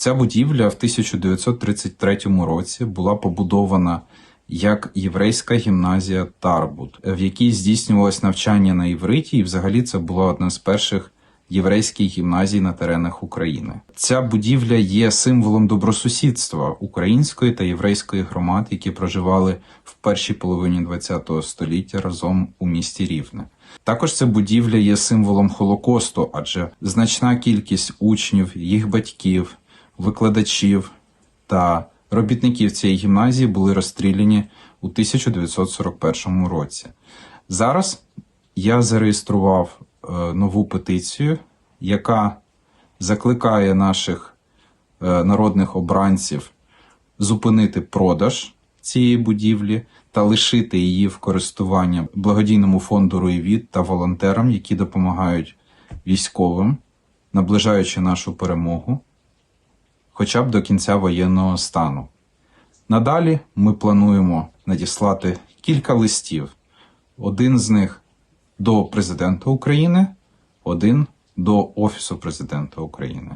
Ця будівля в 1933 році була побудована як єврейська гімназія Тарбут, в якій здійснювалось навчання на івриті, і взагалі це була одна з перших єврейських гімназій на теренах України. Ця будівля є символом добросусідства української та єврейської громад, які проживали в першій половині ХХ століття разом у місті Рівне. Також ця будівля є символом Холокосту, адже значна кількість учнів, їх батьків, викладачів та робітників цієї гімназії були розстріляні у 1941 році. Зараз я зареєстрував е, нову петицію, яка закликає наших е, народних обранців зупинити продаж цієї будівлі та лишити її в користування благодійному фонду Руєвіт та волонтерам, які допомагають військовим, наближаючи нашу перемогу, хоча б до кінця воєнного стану. Надалі ми плануємо надіслати кілька листів. Один з них до президента України, один до Офісу президента України.